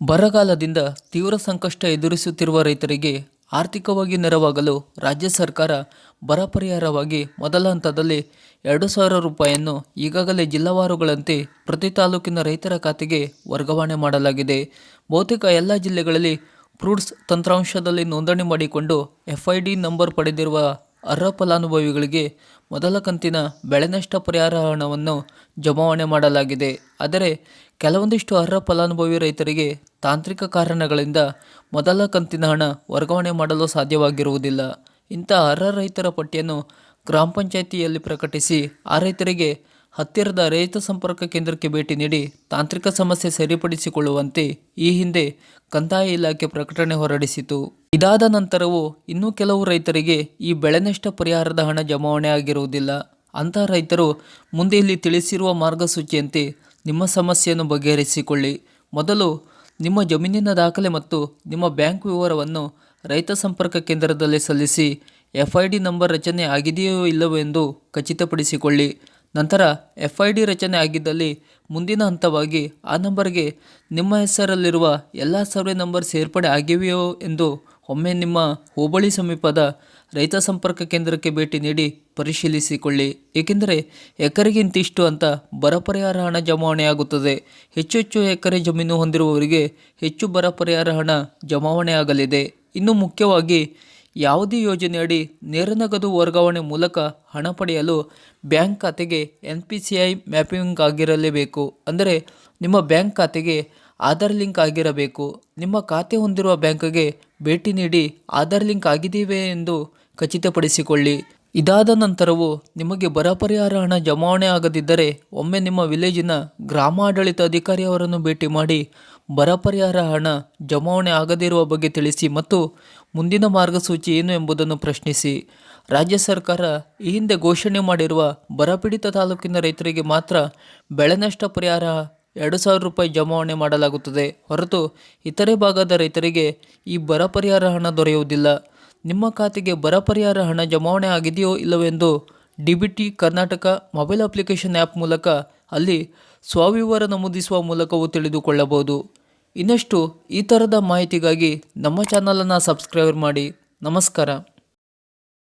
ಬರಗಾಲದಿಂದ ತೀವ್ರ ಸಂಕಷ್ಟ ಎದುರಿಸುತ್ತಿರುವ ರೈತರಿಗೆ ಆರ್ಥಿಕವಾಗಿ ನೆರವಾಗಲು ರಾಜ್ಯ ಸರ್ಕಾರ ಬರ ಪರಿಹಾರವಾಗಿ ಮೊದಲ ಹಂತದಲ್ಲಿ ಎರಡು ಸಾವಿರ ರೂಪಾಯಿಯನ್ನು ಈಗಾಗಲೇ ಜಿಲ್ಲಾವಾರುಗಳಂತೆ ಪ್ರತಿ ತಾಲೂಕಿನ ರೈತರ ಖಾತೆಗೆ ವರ್ಗಾವಣೆ ಮಾಡಲಾಗಿದೆ. ಬಹುತೇಕ ಎಲ್ಲ ಜಿಲ್ಲೆಗಳಲ್ಲಿ ಫ್ರೂಟ್ಸ್ ತಂತ್ರಾಂಶದಲ್ಲಿ ನೋಂದಣಿ ಮಾಡಿಕೊಂಡು ಎಫ್ಐಡಿ ನಂಬರ್ ಪಡೆದಿರುವ ಅರ್ಹ ಫಲಾನುಭವಿಗಳಿಗೆ ಮೊದಲ ಕಂತಿನ ಬೆಳೆ ನಷ್ಟ ಪರಿಹಾರ ಹಣವನ್ನು ಜಮಾವಣೆ ಮಾಡಲಾಗಿದೆ. ಆದರೆ ಕೆಲವೊಂದಿಷ್ಟು ಅರ್ಹ ಫಲಾನುಭವಿ ರೈತರಿಗೆ ತಾಂತ್ರಿಕ ಕಾರಣಗಳಿಂದ ಮೊದಲ ಕಂತಿನ ಹಣ ವರ್ಗಾವಣೆ ಮಾಡಲು ಸಾಧ್ಯವಾಗಿರುವುದಿಲ್ಲ. ಇಂಥ ಅರ್ಹ ರೈತರ ಪಟ್ಟಿಯನ್ನು ಗ್ರಾಮ ಪಂಚಾಯಿತಿಯಲ್ಲಿ ಪ್ರಕಟಿಸಿ ಆ ರೈತರಿಗೆ ಹತ್ತಿರದ ರೈತ ಸಂಪರ್ಕ ಕೇಂದ್ರಕ್ಕೆ ಭೇಟಿ ನೀಡಿ ತಾಂತ್ರಿಕ ಸಮಸ್ಯೆ ಸರಿಪಡಿಸಿಕೊಳ್ಳುವಂತೆ ಈ ಹಿಂದೆ ಕಂದಾಯ ಇಲಾಖೆ ಪ್ರಕಟಣೆ ಹೊರಡಿಸಿತು. ಇದಾದ ನಂತರವೂ ಇನ್ನೂ ಕೆಲವು ರೈತರಿಗೆ ಈ ಬೆಳೆನಷ್ಟ ಪರಿಹಾರದ ಹಣ ಜಮಾವಣೆ ಆಗಿರುವುದಿಲ್ಲ. ಅಂತಹ ರೈತರು ಮುಂದೆ ಇಲ್ಲಿ ತಿಳಿಸಿರುವ ಮಾರ್ಗಸೂಚಿಯಂತೆ ನಿಮ್ಮ ಸಮಸ್ಯೆಯನ್ನು ಬಗೆಹರಿಸಿಕೊಳ್ಳಿ. ಮೊದಲು ನಿಮ್ಮ ಜಮೀನಿನ ದಾಖಲೆ ಮತ್ತು ನಿಮ್ಮ ಬ್ಯಾಂಕ್ ವಿವರವನ್ನು ರೈತ ಸಂಪರ್ಕ ಕೇಂದ್ರದಲ್ಲಿ ಸಲ್ಲಿಸಿ ಎಫ್ ಐ ಡಿ ನಂಬರ್ ರಚನೆ ಆಗಿದೆಯೋ ಇಲ್ಲವೋ ಎಂದು ಖಚಿತಪಡಿಸಿಕೊಳ್ಳಿ. ನಂತರ ಎಫ್ ಐ ಡಿ ರಚನೆ ಆಗಿದ್ದಲ್ಲಿ ಮುಂದಿನ ಹಂತವಾಗಿ ಆ ನಂಬರ್ಗೆ ನಿಮ್ಮ ಹೆಸರಲ್ಲಿರುವ ಎಲ್ಲ ಸರ್ವೆ ನಂಬರ್ ಸೇರ್ಪಡೆ ಆಗಿವೆಯೋ ಎಂದು ಒಮ್ಮೆ ನಿಮ್ಮ ಹೋಬಳಿ ಸಮೀಪದ ರೈತ ಸಂಪರ್ಕ ಕೇಂದ್ರಕ್ಕೆ ಭೇಟಿ ನೀಡಿ ಪರಿಶೀಲಿಸಿಕೊಳ್ಳಿ. ಏಕೆಂದರೆ ಎಕರೆಗಿಂತಿಷ್ಟು ಅಂತ ಬರ ಪರಿಹಾರ ಹಣ ಜಮಾವಣೆಯಾಗುತ್ತದೆ ಹೆಚ್ಚು ಹೆಚ್ಚು ಎಕರೆ ಜಮೀನು ಹೊಂದಿರುವವರಿಗೆ ಹೆಚ್ಚು ಬರ ಪರಿಹಾರ ಹಣ ಜಮಾವಣೆ ಆಗಲಿದೆ. ಇನ್ನು ಮುಖ್ಯವಾಗಿ ಯಾವುದೇ ಯೋಜನೆಯಡಿ ನೇರ ನಗದು ವರ್ಗಾವಣೆ ಮೂಲಕ ಹಣ ಪಡೆಯಲು ಬ್ಯಾಂಕ್ ಖಾತೆಗೆ N P C I mapping ಆಗಿರಲೇಬೇಕು. ಅಂದರೆ ನಿಮ್ಮ ಬ್ಯಾಂಕ್ ಖಾತೆಗೆ ಆಧಾರ್ ಲಿಂಕ್ ಆಗಿರಬೇಕು. ನಿಮ್ಮ ಖಾತೆ ಹೊಂದಿರುವ ಬ್ಯಾಂಕ್ಗೆ ಭೇಟಿ ನೀಡಿ ಆಧಾರ್ ಲಿಂಕ್ ಆಗಿದ್ದೀವೆ ಎಂದು ಖಚಿತಪಡಿಸಿಕೊಳ್ಳಿ. ಇದಾದ ನಂತರವೂ ನಿಮಗೆ ಬರ ಪರಿಹಾರ ಹಣ ಜಮಾವಣೆ ಆಗದಿದ್ದರೆ ಒಮ್ಮೆ ನಿಮ್ಮ ವಿಲೇಜಿನ ಗ್ರಾಮಾಡಳಿತ ಅಧಿಕಾರಿಯವರನ್ನು ಭೇಟಿ ಮಾಡಿ ಬರ ಪರಿಹಾರ ಹಣ ಜಮಾವಣೆ ಆಗದಿರುವ ಬಗ್ಗೆ ತಿಳಿಸಿ ಮತ್ತು ಮುಂದಿನ ಮಾರ್ಗಸೂಚಿ ಏನು ಎಂಬುದನ್ನು ಪ್ರಶ್ನಿಸಿ. ರಾಜ್ಯ ಸರ್ಕಾರ ಈ ಹಿಂದೆ ಘೋಷಣೆ ಮಾಡಿರುವ ಬರಪೀಡಿತ ತಾಲೂಕಿನ ರೈತರಿಗೆ ಮಾತ್ರ ಬೆಳೆ ನಷ್ಟ ಪರಿಹಾರ ಎರಡು ಸಾವಿರ ರೂಪಾಯಿ ಜಮಾವಣೆ ಮಾಡಲಾಗುತ್ತದೆ. ಹೊರತು ಇತರೆ ಭಾಗದ ರೈತರಿಗೆ ಈ ಬರ ಪರಿಹಾರ ಹಣ ದೊರೆಯುವುದಿಲ್ಲ. ನಿಮ್ಮ ಖಾತೆಗೆ ಬರ ಪರಿಹಾರ ಹಣ ಜಮಾವಣೆ ಆಗಿದೆಯೋ ಇಲ್ಲವೆಂದು D B T Karnataka mobile application app ಮೂಲಕ ಅಲ್ಲಿ ಸ್ವವಿವರ ನಮೂದಿಸುವ ಮೂಲಕವೂ ತಿಳಿದುಕೊಳ್ಳಬಹುದು. ಇನ್ನಷ್ಟು ಈ ಥರದ ಮಾಹಿತಿಗಾಗಿ ನಮ್ಮ ಚಾನಲನ್ನು ಸಬ್ಸ್ಕ್ರೈಬ್ ಮಾಡಿ. ನಮಸ್ಕಾರ.